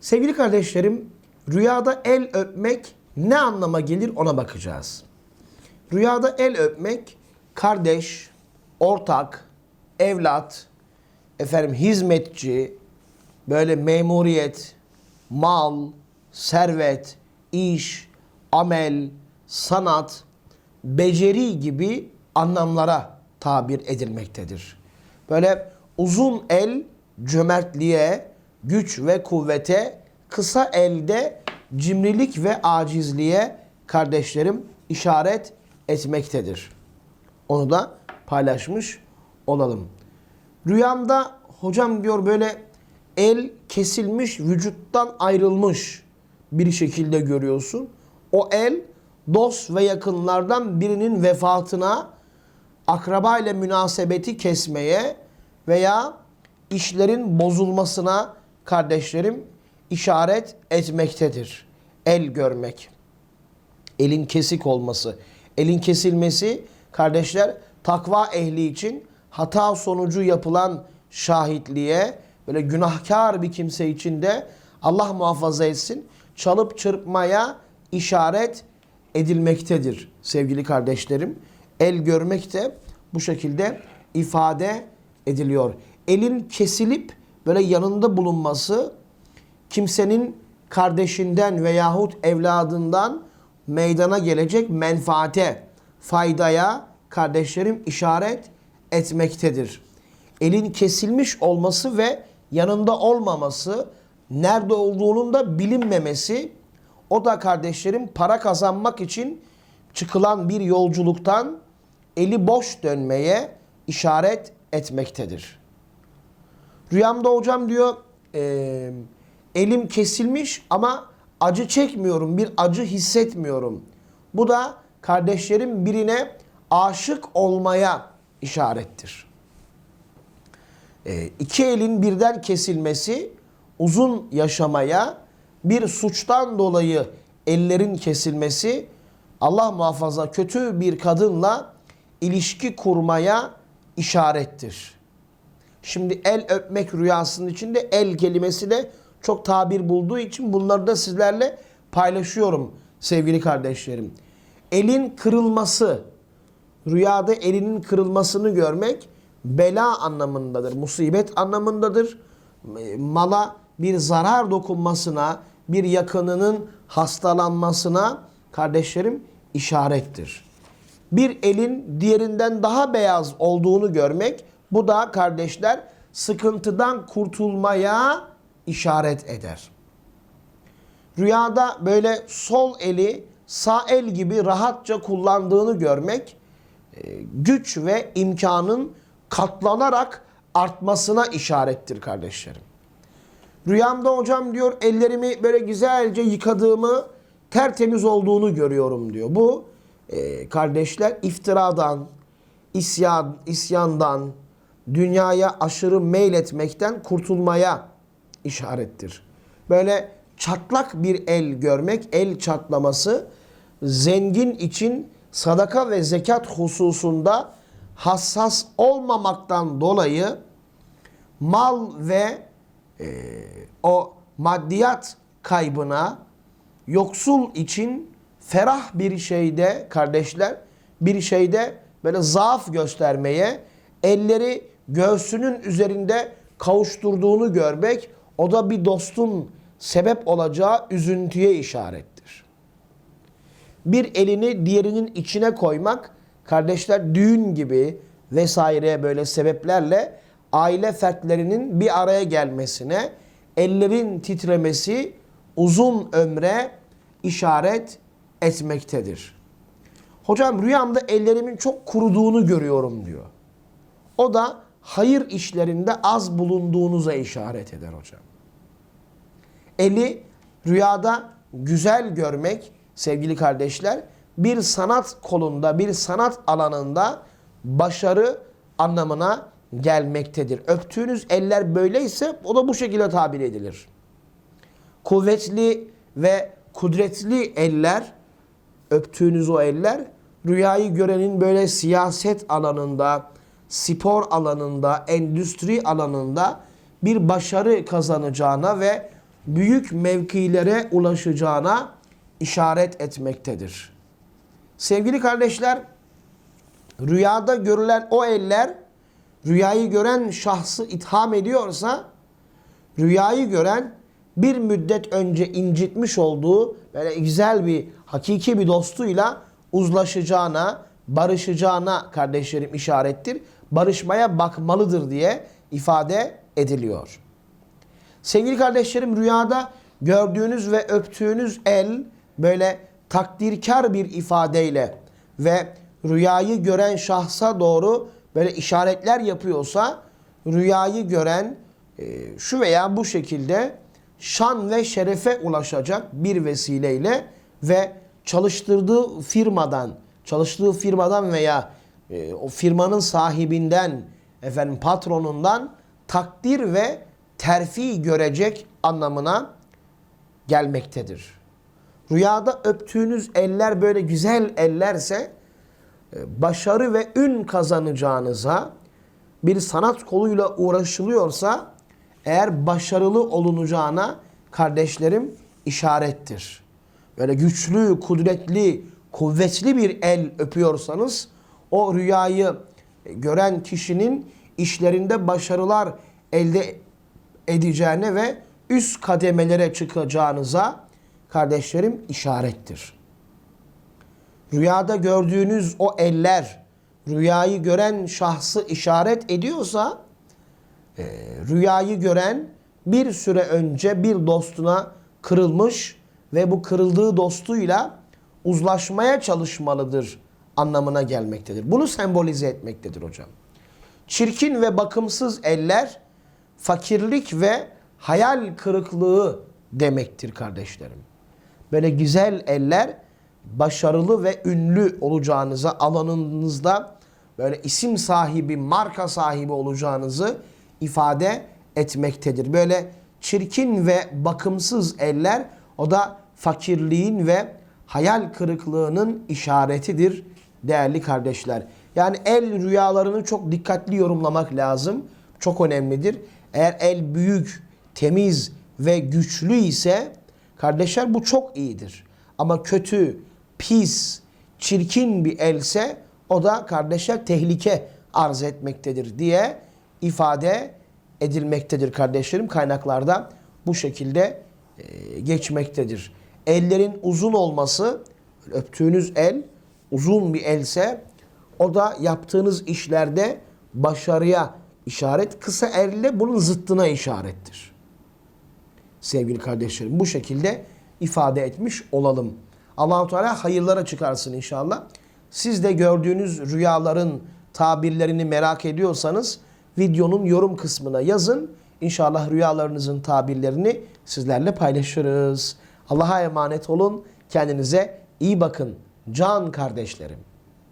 Sevgili kardeşlerim, rüyada el öpmek ne anlama gelir ona bakacağız. Rüyada el öpmek kardeş, ortak, evlat, efendim hizmetçi, böyle memuriyet, mal, servet, iş, amel, sanat, beceri gibi anlamlara tabir edilmektedir. Böyle uzun el cömertliğe, güç ve kuvvete, kısa elde cimrilik ve acizliğe kardeşlerim işaret etmektedir. Onu da paylaşmış olalım. Rüyamda hocam diyor böyle el kesilmiş, vücuttan ayrılmış bir şekilde görüyorsun. O el dost ve yakınlardan birinin vefatına, akraba ile münasebeti kesmeye veya işlerin bozulmasına kardeşlerim işaret etmektedir. El görmek. Elin kesik olması. Elin kesilmesi kardeşler takva ehli için hata sonucu yapılan şahitliğe böyle günahkar bir kimse için de Allah muhafaza etsin çalıp çırpmaya işaret edilmektedir sevgili kardeşlerim. El görmek de bu şekilde ifade ediliyor. Elin kesilip böyle yanında bulunması kimsenin kardeşinden veyahut evladından meydana gelecek menfaate, faydaya kardeşlerim işaret etmektedir. Elin kesilmiş olması ve yanında olmaması, nerede olduğunun da bilinmemesi, o da kardeşlerim para kazanmak için çıkılan bir yolculuktan eli boş dönmeye işaret etmektedir. Rüyamda hocam diyor eee, elim kesilmiş ama acı çekmiyorum, bir acı hissetmiyorum. Bu da kardeşlerim birine aşık olmaya işarettir. E, iki elin birden kesilmesi uzun yaşamaya, bir suçtan dolayı ellerin kesilmesi Allah muhafaza kötü bir kadınla ilişki kurmaya işarettir. Şimdi el öpmek rüyasının içinde el kelimesi de çok tabir bulduğu için bunları da sizlerle paylaşıyorum sevgili kardeşlerim. Elin kırılması, rüyada elinin kırılmasını görmek bela anlamındadır, musibet anlamındadır. E, Mala bir zarar dokunmasına, bir yakınının hastalanmasına kardeşlerim işarettir. Bir elin diğerinden daha beyaz olduğunu görmek bu da kardeşler sıkıntıdan kurtulmaya işaret eder. Rüyada böyle sol eli sağ el gibi rahatça kullandığını görmek e, güç ve imkanın katlanarak artmasına işarettir kardeşlerim. Rüyamda hocam diyor ellerimi böyle güzelce yıkadığımı tertemiz olduğunu görüyorum diyor. Bu e, kardeşler iftiradan, isyan, isyandan, dünyaya aşırı meyletmekten kurtulmaya işarettir. Böyle çatlak bir el görmek, el çatlaması zengin için sadaka ve zekat hususunda hassas olmamaktan dolayı mal ve e, o maddiyat kaybına yoksul için ferah bir şeyde kardeşler bir şeyde böyle zaaf göstermeye elleri göğsünün üzerinde kavuşturduğunu görmek o da bir dostun sebep olacağı üzüntüye işarettir. Bir elini diğerinin içine koymak kardeşler düğün gibi vesaire böyle sebeplerle aile fertlerinin bir araya gelmesine, ellerin titremesi uzun ömre işaret etmektedir. Hocam rüyamda ellerimin çok kuruduğunu görüyorum diyor. O da hayır işlerinde az bulunduğunuza işaret eder hocam. Eli rüyada güzel görmek sevgili kardeşler bir sanat kolunda, bir sanat alanında başarı anlamına gelmektedir. Öptüğünüz eller böyleyse o da bu şekilde tabir edilir. Kuvvetli ve kudretli eller, öptüğünüz o eller rüyayı görenin böyle siyaset alanında, spor alanında, endüstri alanında bir başarı kazanacağına ve büyük mevkilere ulaşacağına işaret etmektedir. Sevgili kardeşler, rüyada görülen o eller rüyayı gören şahsı itham ediyorsa rüyayı gören bir müddet önce incitmiş olduğu böyle güzel bir hakiki bir dostuyla uzlaşacağına, barışacağına kardeşlerim işarettir. Barışmaya bakmalıdır diye ifade ediliyor. Sevgili kardeşlerim rüyada gördüğünüz ve öptüğünüz el böyle takdirkar bir ifadeyle ve rüyayı gören şahsa doğru böyle işaretler yapıyorsa rüyayı gören e, şu veya bu şekilde şan ve şerefe ulaşacak bir vesileyle ve çalıştırdığı firmadan, çalıştığı firmadan veya e, o firmanın sahibinden, efendim patronundan takdir ve terfi görecek anlamına gelmektedir. Rüyada öptüğünüz eller böyle güzel ellerse e, başarı ve ün kazanacağınıza bir sanat koluyla uğraşılıyorsa eğer başarılı olunacağına kardeşlerim işarettir. Böyle güçlü, kudretli, kuvvetli bir el öpüyorsanız o rüyayı gören kişinin işlerinde başarılar elde edeceğine ve üst kademelere çıkacağınıza kardeşlerim işarettir. Rüyada gördüğünüz o eller rüyayı gören şahsı işaret ediyorsa e, rüyayı gören bir süre önce bir dostuna kırılmış ve bu kırıldığı dostuyla uzlaşmaya çalışmalıdır anlamına gelmektedir. Bunu sembolize etmektedir hocam. Çirkin ve bakımsız eller fakirlik ve hayal kırıklığı demektir kardeşlerim. Böyle güzel eller başarılı ve ünlü olacağınıza alanınızda böyle isim sahibi, marka sahibi olacağınızı ifade etmektedir. Böyle çirkin ve bakımsız eller o da fakirliğin ve hayal kırıklığının işaretidir değerli kardeşler. Yani el rüyalarını çok dikkatli yorumlamak lazım. Çok önemlidir. Eğer el büyük, temiz ve güçlü ise kardeşler bu çok iyidir. Ama kötü, pis, çirkin bir else o da kardeşler tehlike arz etmektedir diye ifade edilmektedir kardeşlerim. Kaynaklarda bu şekilde geçmektedir. Ellerin uzun olması, öptüğünüz el uzun bir else o da yaptığınız işlerde başarıya işaret, kısa elle bunun zıttına işarettir. Sevgili kardeşlerim bu şekilde ifade etmiş olalım. Allahu Teala hayırlara çıkarsın inşallah. Siz de gördüğünüz rüyaların tabirlerini merak ediyorsanız videonun yorum kısmına yazın. İnşallah rüyalarınızın tabirlerini sizlerle paylaşırız. Allah'a emanet olun. Kendinize iyi bakın. Can kardeşlerim.